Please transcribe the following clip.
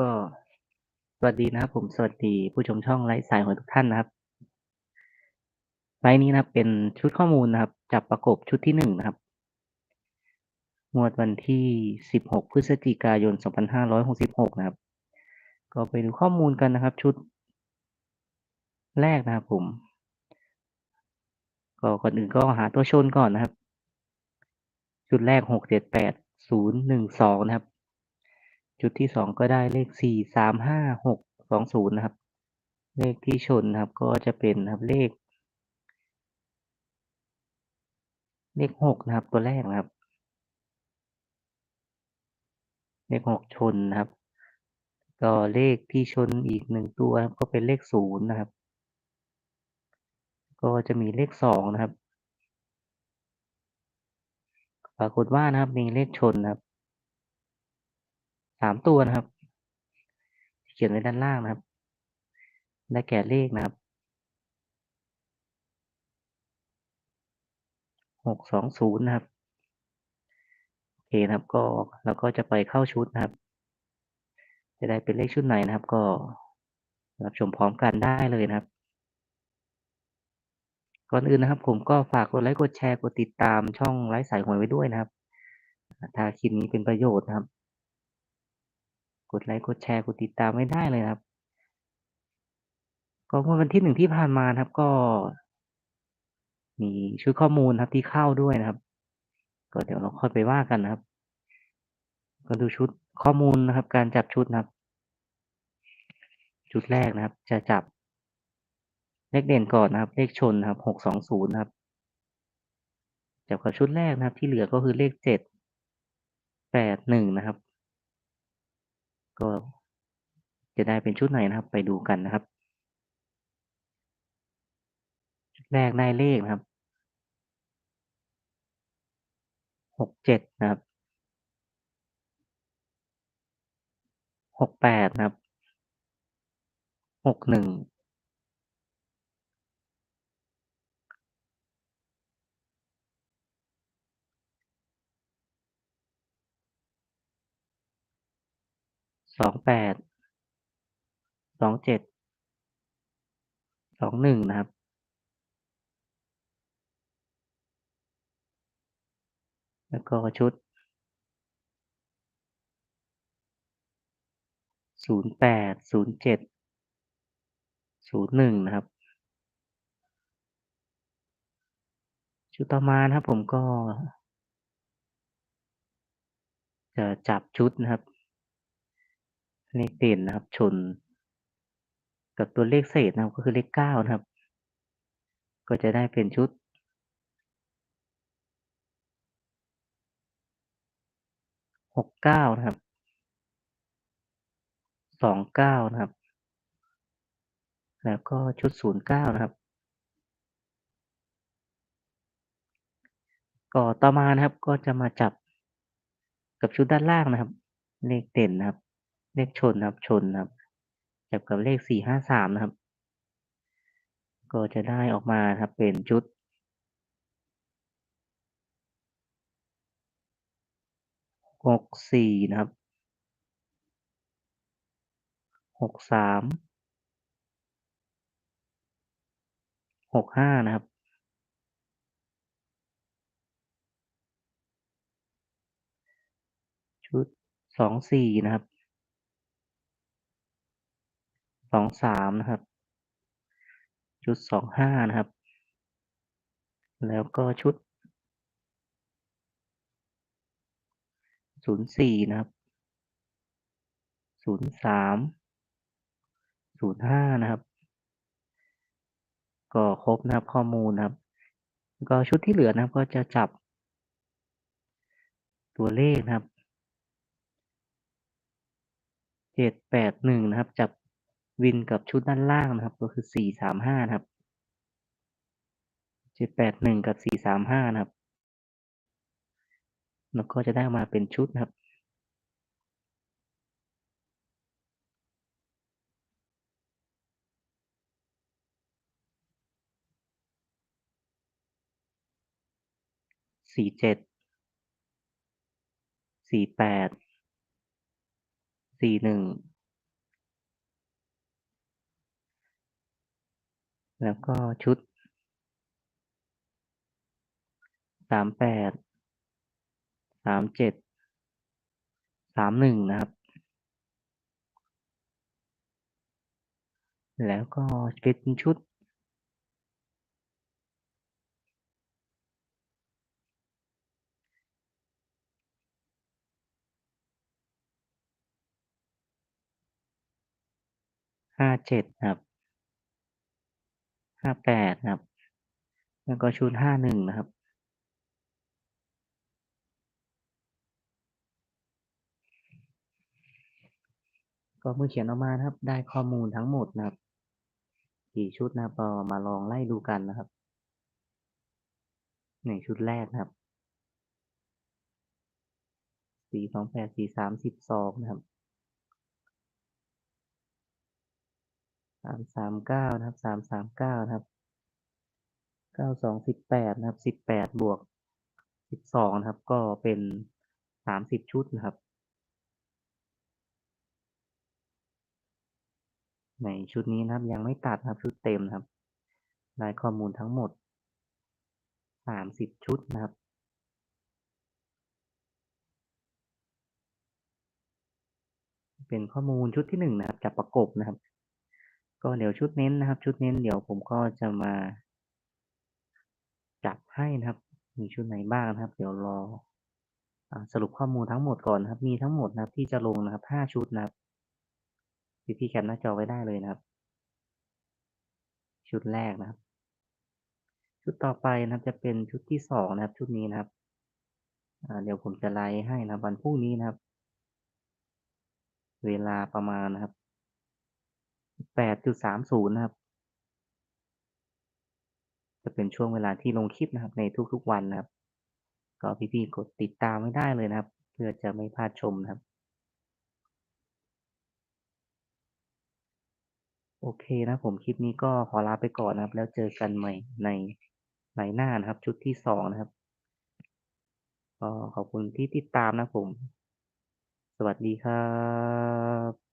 ก็สวัสดีนะครับ ผมสวัสดีผู้ชมช่องไร้สายหวยทุกท่านนะครับไลฟ์นี้นะครับเป็นชุดข้อมูลนะครับ จับประกบชุดที่1นะครับงวดวันที่ 16 พฤศจิกายน 2566 นะครับ ก็ไปดูข้อมูลกันนะครับ ชุด แรกนะครับผม ก็ก่อนอื่นก็หาตัวชนก่อนนะครับ ชุดแรก 6 7 8 0 1 2 นะครับ ชุดที่2ก็ได้เลข4 3 5 6 2 0นย์นะครับ เลขที่ชนนะครับก็จะเป็นนะครับเลข เลข6นะครับตัวแรกนะครับ เลข6ชนนะครับ ก็เลขที่ชนอีก1ตัวก็เป็นเลข0นย์นะครับ ก็จะมีเลข2นะครับ ปรากฏว่านะครับมีเลขชนนะครับ 3ตัวนะครับ เขียนไว้ด้านล่างนะครับ ได้แก่เลขนะครับ620นย์นะครับโอเคนะครับก็เราก็จะไปเข้าชุดนะครับ จะได้เป็นเลขชุดไหนนะครับ ก็รับชมพร้อมกันได้เลยนะครับ ก่อนอื่นนะครับ ผมก็ฝากกดไลค์กดแชร์กดติดตามช่องไร้สายหวยไว้ด้วยนะครับ ถ้าคลิปนี้เป็นประโยชน์นะครับ ดไลค์กดแชร์กดติดตามไว้ได้เลยครับก็งวดวันที่1ที่ผ่านมาครับ ก็ มีชุดข้อมูลครับที่เข้าด้วยนะครับ ก็เดี๋ยวเราค่อยไปว่ากันนะครับ ก็ดูชุดข้อมูลนะครับ การจับชุดนะครับ ชุดแรกนะครับ จะจับเลขเด่นก่อนนะครับ เลขชนนะครับ620นะครับ จับกับชุดแรกนะครับ ที่เหลือก็คือเลข7 81นะครับ ก็จะได้เป็นชุดไหนนะครับ ไปดูกันนะครับ ชุดแรกได้เลขนะครับหกเจ็ดนะครับหกแปดนะครับหกหนึ่ง สองแปด สองเจ็ด สองหนึ่งนะครับ แล้วก็ชุดศูนย์แปด ศูนย์เจ็ด ศูนย์หนึ่งนะครับชุดต่อมานะครับผมก็ จะจับชุดนะครับ เลขเด่นนะครับ ชน กับตัวเลขเศษนะครับก็คือเลข9นะครับ ก็จะได้เป็นชุด69นะครับ29นะครับ แล้วก็ชุด09นะครับ ก็ต่อมานะครับก็จะมาจับกับชุดด้านล่างนะครับ เลขเด่นนะครับ เลขชนนะครับ ชนนะครับ จับกับเลข453นะครับ ก็จะได้ออกมาครับเป็นชุด64นะครับ63 65นะครับ ชุด24นะครับ 23นะครับ ชุด25นะครับ แล้วก็ชุด04นย์สี่นะครับ03 05นย์ห้านะครับ ก็ครบนะครับข้อมูลนะครับ ก็ชุดที่เหลือนะครับก็จะจับ ตัวเลขนะครับ781นะครับ จับ วินกับชุดด้านล่างนะครับ ก็คือสี่สามห้านะครับเจ็ดแปดหนึ่งกับสี่สามห้านะครับ แล้วก็จะได้มาเป็นชุดนะครับสี่เจ็ดสี่แปดสี่หนึ่ง แล้วก็ชุดสามแปดสามเจ็ดสามหนึ่งนะครับ แล้วก็เป็นชุดห้าเจ็ดครับ 58นะครับ แล้วก็ชุด51นะครับ ก็เมื่อเขียนออกมานะครับ ได้ข้อมูลทั้งหมดนะครับ กี่ชุดนะครับก็มาลองไล่ดูกันนะครับในชุดแรกนะครับ428 43 12นะครับ 339นะครับ339นะครับ92 18นะครับ18บแปดบวก12นะครับ ก็เป็น30ชุดนะครับ ในชุดนี้นะครับ ยังไม่ตัดนะครับชุดเต็มนะครับได้ข้อมูลทั้งหมด30ชุดนะครับเป็นข้อมูลชุดที่1นะครับจับประกบนะครับ ก็เดี๋ยวชุดเน้นนะครับ ชุดเน้นเดี๋ยวผมก็จะมา จับให้นะครับ มีชุดไหนบ้างนะครับ เดี๋ยวรออสรุปข้อมูลทั้งหมดก่อนนะครับ มีทั้งหมดนะครับ ที่จะลงนะครับ5ชุดนะครับพี่ๆแคปหน้าจอไว้ได้เลยนะครับ ชุดแรกนะครับ ชุดต่อไปนะครับ จะเป็นชุดที่2นะครับ ชุดนี้นะครับเดี๋ยวผมจะไลฟ์ให้นะครับวันพรุ่งนี้นะครับ เวลาประมาณนะครับ 8.30นย์นะครับ จะเป็นช่วงเวลาที่ลงคลิปนะครับ ในทุกๆวันนะครับ ก็พี่ๆกดติดตามไว้ได้เลยนะครับ เพื่อจะไม่พลาดชมนะครับ โอเคนะผมคลิปนี้ก็ขอลาไปก่อนนะครับ แล้วเจอกันใหม่ในไลฟ์หน้านะครับ ชุดที่2นะครับก็ขอบคุณที่ติดตามนะผม สวัสดีครับ